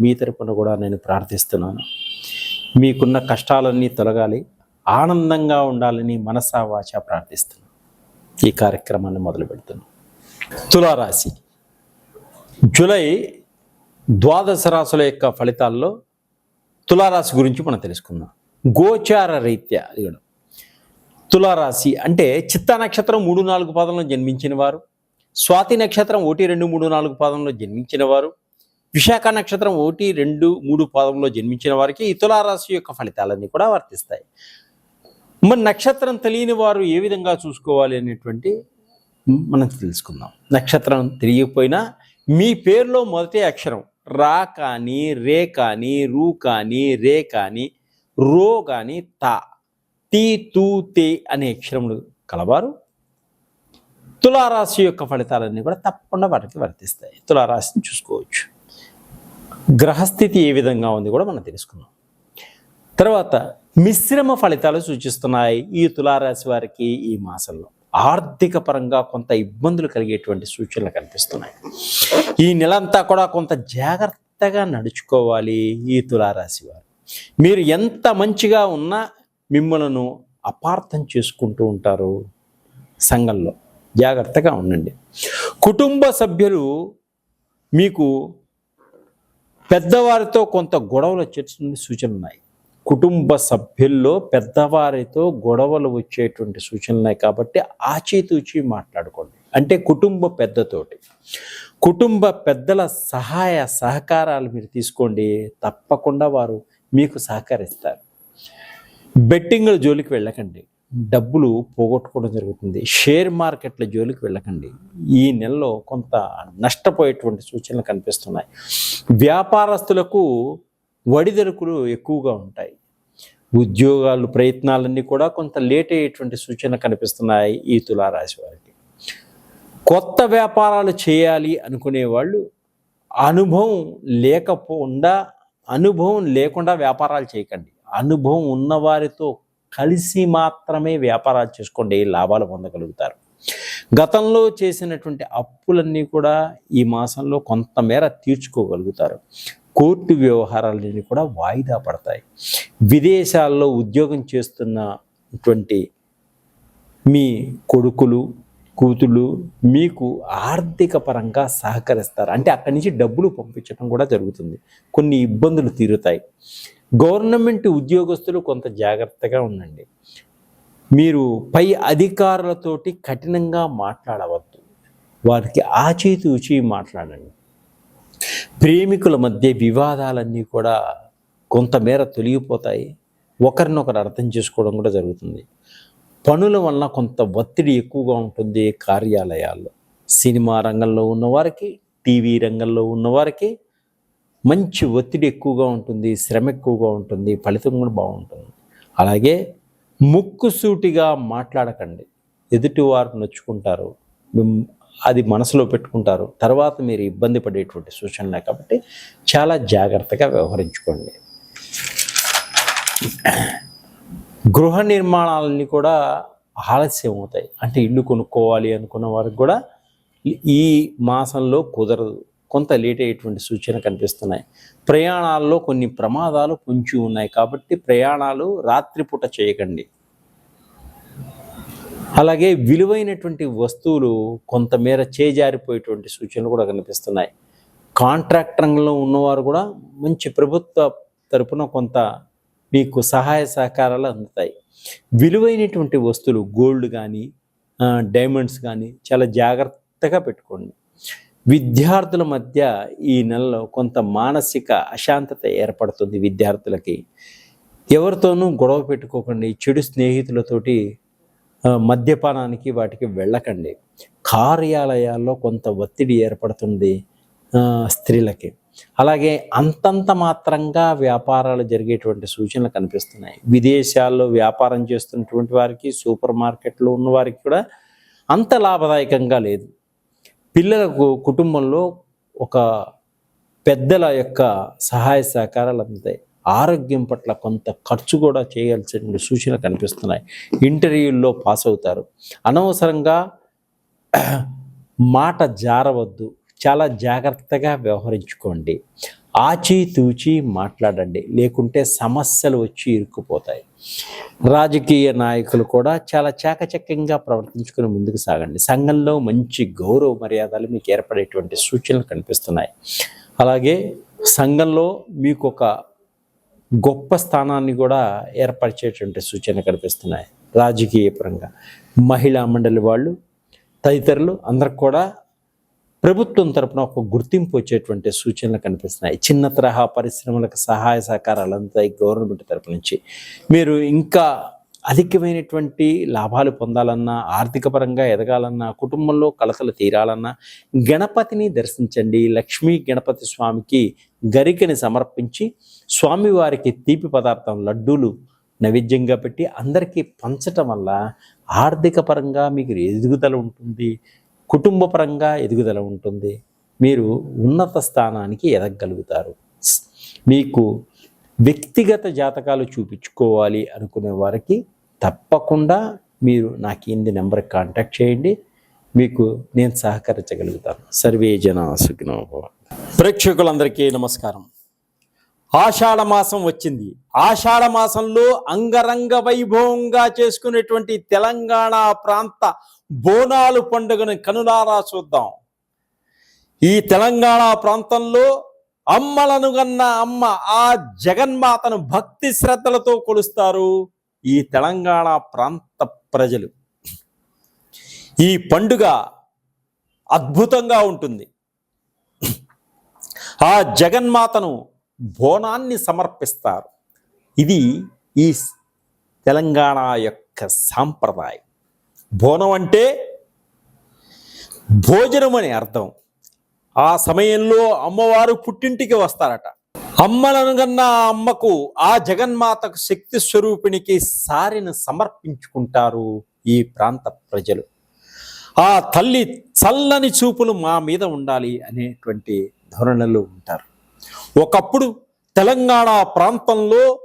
మీ తరపున కూడా నేను ప్రార్థిస్తున్నాను. మీకున్న కష్టాలన్నీ తొలగాలి ఆనందంగా ఉండాలని మనసా వాచ ప్రార్థిస్తున్నాను. ఈ కార్యక్రమాన్ని మొదలు పెడుతున్నాను. తులారాశి జూలై ద్వాదశ రాశుల యొక్క ఫలితాల్లో తులారాశి గురించి మనం తెలుసుకుందాం. గోచార రీత్యా తులారాశి అంటే చిత్తా నక్షత్రం మూడు నాలుగు పాదంలో జన్మించిన వారు స్వాతి నక్షత్రం ఒకటి రెండు మూడు నాలుగు పాదంలో జన్మించిన వారు విశాఖ నక్షత్రం ఒకటి రెండు మూడు పాదంలో జన్మించిన వారికి తులారాశి యొక్క ఫలితాలన్నీ కూడా వర్తిస్తాయి. మరి నక్షత్రం తెలియని వారు ఏ విధంగా చూసుకోవాలి అనేటువంటి మనం తెలుసుకుందాం. నక్షత్రం తెలియకపోయినా మీ పేరులో మొదటి అక్షరం రా కానీ రే కానీ రూ కానీ రే కానీ రో కానీ తా. తి తూ తే అనే అక్షరములు కలవారు. తులారాశి యొక్క ఫలితాలన్నీ కూడా తప్పకుండా వాటికి వర్తిస్తాయి. తులారాశిని చూసుకోవచ్చు. గ్రహస్థితి ఏ విధంగా ఉంది కూడా మనం తెలుసుకుందాం. తర్వాత మిశ్రమ ఫలితాలు సూచిస్తున్నాయి ఈ తులారాశి వారికి ఈ మాసంలో. ఆర్థిక పరంగా కొంత ఇబ్బందులు కలిగేటువంటి సూచనలు కనిపిస్తున్నాయి. ఈ నెలంతా కూడా కొంత జాగ్రత్తగా నడుచుకోవాలి ఈ తులారాశి వారు. మీరు ఎంత మంచిగా ఉన్నా మిమ్మలను అపార్థం చేసుకుంటూ ఉంటారు సంఘంలో. జాగ్రత్తగా ఉండండి. కుటుంబ సభ్యులు మీకు పెద్దవారితో కొంత గొడవలు వచ్చేటువంటి సూచనలు ఉన్నాయి. కుటుంబ సభ్యుల్లో పెద్దవారితో గొడవలు వచ్చేటువంటి సూచనలు ఉన్నాయి కాబట్టి ఆచితూచి మాట్లాడుకోండి. అంటే కుటుంబ పెద్దతోటి. కుటుంబ పెద్దల సహాయ సహకారాలు మీరు తీసుకోండి. తప్పకుండా వారు మీకు సహకరిస్తారు. బెట్టింగ్ల జోలికి వెళ్ళకండి. డబ్బులు పోగొట్టుకోవడం జరుగుతుంది. షేర్ మార్కెట్ల జోలికి వెళ్ళకండి. ఈ నెలలో కొంత నష్టపోయేటువంటి సూచనలు కనిపిస్తున్నాయి. వ్యాపారస్తులకు వడిదరుకులు ఎక్కువగా ఉంటాయి. ఉద్యోగాలు ప్రయత్నాలన్నీ కూడా కొంత లేట్ అయ్యేటువంటి సూచన కనిపిస్తున్నాయి ఈ తులారాశి వారికి. కొత్త వ్యాపారాలు చేయాలి అనుకునే వాళ్ళు అనుభవం లేకపోకుండా అనుభవం లేకుండా వ్యాపారాలు చేయకండి. అనుభవం ఉన్నవారితో కలిసి మాత్రమే వ్యాపారాలు చేసుకోండి లాభాలు పొందగలుగుతారు. గతంలో చేసినటువంటి అప్పులన్నీ కూడా ఈ మాసంలో కొంతమేర తీర్చుకోగలుగుతారు. కోర్టు వ్యవహారాలన్నీ కూడా వాయిదా పడతాయి. విదేశాల్లో ఉద్యోగం చేస్తున్నటువంటి మీ కొడుకులు కూతుళ్ళు మీకు ఆర్థిక పరంగా సహకరిస్తారు. అంటే అక్కడి నుంచి డబ్బులు పంపించడం కూడా జరుగుతుంది. కొన్ని ఇబ్బందులు తీరుతాయి. గవర్నమెంట్ ఉద్యోగస్తులు కొంత జాగ్రత్తగా ఉండండి. మీరు పై అధికారులతోటి కఠినంగా మాట్లాడవద్దు. వారికి ఆచితూచి మాట్లాడండి. ప్రేమికుల మధ్య వివాదాలన్నీ కూడా కొంతమేర తొలగిపోతాయి. ఒకరినొకరు అర్థం చేసుకోవడం కూడా జరుగుతుంది. పనుల వల్ల కొంత ఒత్తిడి ఎక్కువగా ఉంటుంది కార్యాలయాల్లో. సినిమా రంగంలో ఉన్నవారికి టీవీ రంగంలో ఉన్నవారికి మంచి ఒత్తిడి ఎక్కువగా ఉంటుంది శ్రమ ఎక్కువగా ఉంటుంది ఫలితం కూడా బాగుంటుంది. అలాగే ముక్కుసూటిగా మాట్లాడకండి. ఎదుటివారు నొచ్చుకుంటారు అది మనసులో పెట్టుకుంటారు. తర్వాత మీరు ఇబ్బంది పడేటువంటి సూచనలే కాబట్టి చాలా జాగ్రత్తగా వ్యవహరించుకోండి. గృహ నిర్మాణాలన్నీ కూడా ఆలస్యం అవుతాయి. అంటే ఇల్లు కొనుక్కోవాలి అనుకున్న వారికి కూడా ఈ మాసంలో కుదరదు. కొంత లేట్ అయ్యేటువంటి సూచన కనిపిస్తున్నాయి. ప్రయాణాల్లో కొన్ని ప్రమాదాలు పొంచి ఉన్నాయి కాబట్టి ప్రయాణాలు రాత్రిపూట చేయకండి. అలాగే విలువైనటువంటి వస్తువులు కొంతమేర చేజారిపోయేటువంటి సూచనలు కూడా కనిపిస్తున్నాయి. కాంట్రాక్ట్ రంగంలో ఉన్నవారు కూడా మంచి ప్రభుత్వ తరపున కొంత మీకు సహాయ సహకారాలు అందుతాయి. విలువైనటువంటి వస్తువులు గోల్డ్ కానీ డైమండ్స్ కానీ చాలా జాగ్రత్తగా పెట్టుకోండి. విద్యార్థుల మధ్య ఈ నెలలో కొంత మానసిక అశాంతత ఏర్పడుతుంది విద్యార్థులకి. ఎవరితోనూ గొడవ పెట్టుకోకండి చెడు స్నేహితులతోటి మద్యపానానికి వాటికి వెళ్ళకండి. కార్యాలయాల్లో కొంత ఒత్తిడి ఏర్పడుతుంది స్త్రీలకి. అలాగే అంతంత మాత్రంగా వ్యాపారాలు జరిగేటువంటి సూచనలు కనిపిస్తున్నాయి. విదేశాల్లో వ్యాపారం చేస్తున్నటువంటి వారికి సూపర్ మార్కెట్లో ఉన్న వారికి కూడా అంత లాభదాయకంగా లేదు. పిల్లలకు కుటుంబంలో ఒక పెద్దల యొక్క సహాయ సహకారాలు అందుతాయి. ఆరోగ్యం పట్ల కొంత ఖర్చు కూడా చేయాల్సిన సూచనలు కనిపిస్తున్నాయి. ఇంటర్వ్యూల్లో పాస్ అవుతారు. అనవసరంగా మాట జారవద్దు. చాలా జాగ్రత్తగా వ్యవహరించుకోండి. ఆచితూచి మాట్లాడండి. లేకుంటే సమస్యలు వచ్చి ఇరుక్కుపోతాయి. రాజకీయ నాయకులు కూడా చాలా చాకచక్యంగా ప్రవర్తించుకుని ముందుకు సాగండి. సంఘంలో మంచి గౌరవ మర్యాదలు మీకు ఏర్పడేటువంటి సూచనలు కనిపిస్తున్నాయి. అలాగే సంఘంలో మీకు ఒక గొప్ప స్థానాన్ని కూడా ఏర్పరిచేటువంటి సూచన కనిపిస్తున్నాయి. రాజకీయ పరంగా మహిళా మండలి వాళ్ళు తదితరులు అందరికి కూడా ప్రభుత్వం తరపున ఒక గుర్తింపు వచ్చేటువంటి సూచనలు కనిపిస్తున్నాయి. చిన్న తరహా పరిశ్రమలకు సహాయ సహకారాలు అందుతాయి గవర్నమెంట్ తరపు నుంచి. మీరు ఇంకా అధికమైనటువంటి లాభాలు పొందాలన్నా ఆర్థిక పరంగా ఎదగాలన్నా కుటుంబంలో కలతలు తీరాలన్నా గణపతిని దర్శించండి. లక్ష్మీ గణపతి స్వామికి గరికని సమర్పించి స్వామివారికి తీపి పదార్థం లడ్డూలు నైవేద్యంగా పెట్టి అందరికీ పంచటం వల్ల ఆర్థిక పరంగా మీకు ఎదుగుదల ఉంటుంది. కుటుంబపరంగా ఎదుగుదల ఉంటుంది. మీరు ఉన్నత స్థానానికి ఎదగగలుగుతారు మీకు వ్యక్తిగత జాతకాలు చూపించుకోవాలి అనుకునే వారికి తప్పకుండా మీరు నాకు ఇంది నెంబర్కి కాంటాక్ట్ చేయండి. మీకు నేను సహకరించగలుగుతాను. సర్వే జన ప్రేక్షకులందరికీ నమస్కారం. ఆషాఢ మాసం వచ్చింది. ఆషాఢ మాసంలో అంగరంగ వైభవంగా చేసుకునేటువంటి తెలంగాణ ప్రాంత బోనాలు పండుగను కనులారా చూద్దాం. ఈ తెలంగాణ ప్రాంతంలో అమ్మలను గన్న అమ్మ ఆ జగన్మాతను భక్తి శ్రద్ధలతో కొలుస్తారు ఈ తెలంగాణ ప్రాంత ప్రజలు. ఈ పండుగ అద్భుతంగా ఉంటుంది. ఆ జగన్మాతను బోనాన్ని సమర్పిస్తారు. ఇది ఈ తెలంగాణ యొక్క సాంప్రదాయం. బోనం అంటే భోజనం అని అర్థం. ఆ సమయంలో అమ్మవారు పుట్టింటికి వస్తారట. అమ్మలనుగన్న ఆ అమ్మకు ఆ జగన్మాతకు శక్తి స్వరూపిణికి సారిని సమర్పించుకుంటారు ఈ ప్రాంత ప్రజలు. ఆ తల్లి చల్లని చూపులు మా మీద ఉండాలి అనేటువంటి ధోరణులు ఉంటారు. ఒకప్పుడు తెలంగాణ ప్రాంతంలో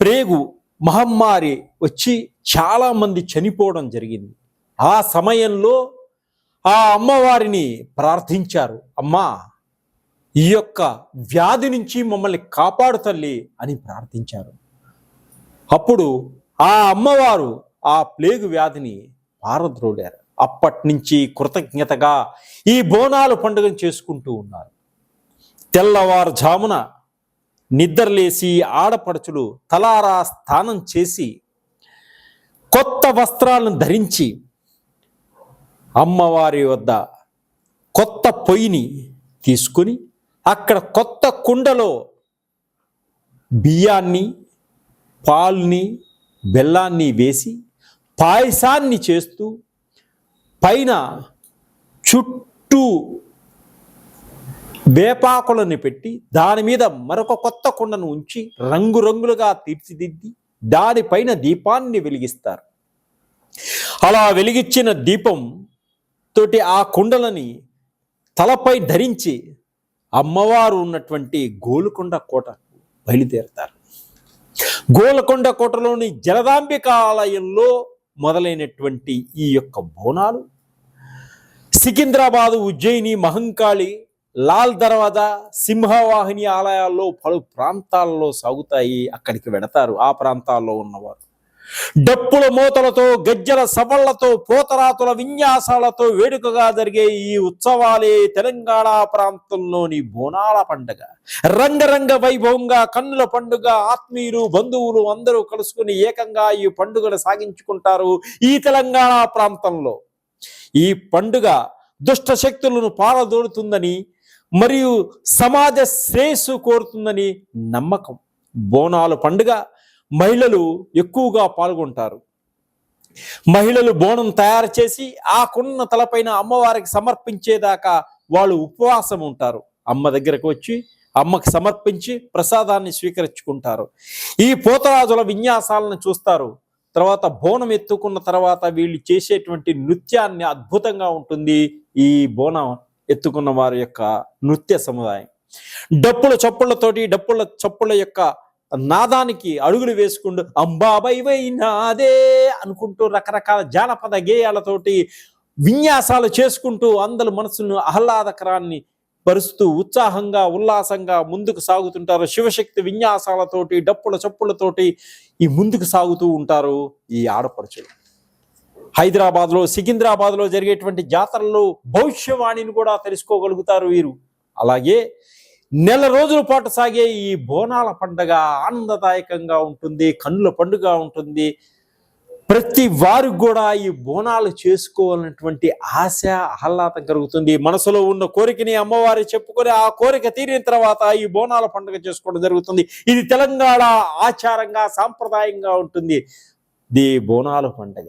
ప్రేగు మహమ్మారి వచ్చి చాలామంది చనిపోవడం జరిగింది. ఆ సమయంలో ఆ అమ్మవారిని ప్రార్థించారు అమ్మా ఈ యొక్క వ్యాధి నుంచి మమ్మల్ని కాపాడు తల్లి అని ప్రార్థించారు. అప్పుడు ఆ అమ్మవారు ఆ ప్లేగు వ్యాధిని పారద్రోడారు అప్పటి నుంచి కృతజ్ఞతగా ఈ బోనాలు పండుగను చేసుకుంటూ ఉన్నారు. తెల్లవారుజామున నిద్రలేసి ఆడపడుచులు తలారా స్నానం చేసి కొత్త వస్త్రాలను ధరించి అమ్మవారి వద్ద కొత్త పొయ్యిని తీసుకుని అక్కడ కొత్త కుండలో బియ్యాన్ని పాల్ని బెల్లాన్ని వేసి పాయసాన్ని చేస్తూ పైన చుట్టూ వేపాకులను పెట్టి దాని మీద మరొక కొత్త కుండను ఉంచి రంగురంగులుగా తీర్చిదిద్ది దానిపైన దీపాన్ని వెలిగిస్తారు. అలా వెలిగించిన దీపం తోటి ఆ కుండలని తలపై ధరించి అమ్మవారు ఉన్నటువంటి గోలుకొండ కోట బయలుదేరతారు. గోలకొండ కోటలోని జలదాంబిక ఆలయంలో మొదలైనటువంటి ఈ యొక్క బోనాలు సికింద్రాబాదు ఉజ్జయిని మహంకాళి లాల్ దర్వాజా సింహవాహిని ఆలయాల్లో పలు ప్రాంతాల్లో సాగుతాయి. అక్కడికి వెడతారు. ఆ ప్రాంతాల్లో ఉన్నవారు. డప్పుల మూతలతో గజ్జల సవళ్ళతో పోతరాతుల విన్యాసాలతో వేడుకగా జరిగే ఈ ఉత్సవాలే తెలంగాణ ప్రాంతంలోని బోనాల పండుగ. రంగరంగ వైభవంగా కన్నుల పండుగ ఆత్మీయులు బంధువులు అందరూ కలుసుకుని ఏకంగా ఈ పండుగను సాగించుకుంటారు ఈ తెలంగాణ ప్రాంతంలో. ఈ పండుగ దుష్ట శక్తులను పారదోడుతుందని మరియు సమాజ శ్రేయస్సు కోరుతుందని నమ్మకం. బోనాలు పండుగ మహిళలు ఎక్కువగా పాల్గొంటారు. మహిళలు బోనం తయారు చేసి ఆ కొన్న తలపైన అమ్మవారికి సమర్పించేదాకా వాళ్ళు ఉపవాసం ఉంటారు. అమ్మ దగ్గరకు వచ్చి అమ్మకి సమర్పించి ప్రసాదాన్ని స్వీకరించుకుంటారు. ఈ పోతరాజుల విన్యాసాలను చూస్తారు. తర్వాత బోనం ఎత్తుకున్న తర్వాత వీళ్ళు చేసేటువంటి నృత్యాన్ని అద్భుతంగా ఉంటుంది ఈ బోనం. ఎత్తుకున్న వారి యొక్క నృత్య సముదాయం. డప్పుల చప్పుళ్ళతోటి డప్పుల చప్పుల యొక్క నాదానికి అడుగులు వేసుకుంటూ అంబాబైవై నాదే అనుకుంటూ రకరకాల జానపద గేయాలతోటి విన్యాసాలు చేసుకుంటూ అందరి మనసును ఆహ్లాదకరాన్ని పరుస్తూ ఉత్సాహంగా ఉల్లాసంగా ముందుకు సాగుతుంటారు. శివశక్తి విన్యాసాలతోటి డప్పుల చప్పులతోటి ఈ ముందుకు సాగుతూ ఉంటారు ఈ ఆడపడుచులు. హైదరాబాద్లో సికింద్రాబాద్లో జరిగేటువంటి జాతరలో భవిష్యవాణిని కూడా తెలుసుకోగలుగుతారు వీరు. అలాగే నెల రోజుల పాటు సాగే ఈ బోనాల పండగ ఆనందదాయకంగా ఉంటుంది కన్నుల పండుగ ఉంటుంది. ప్రతి వారు కూడా ఈ బోనాలు చేసుకోవాలన్నటువంటి ఆశ ఆహ్లాదం కలుగుతుంది. మనసులో ఉన్న కోరికని అమ్మవారి చెప్పుకొని ఆ కోరిక తీరిన తర్వాత ఈ బోనాల పండుగ చేసుకోవడం జరుగుతుంది. ఇది తెలంగాణ ఆచారంగా సాంప్రదాయంగా ఉంటుంది. ది బోనాల పండుగ.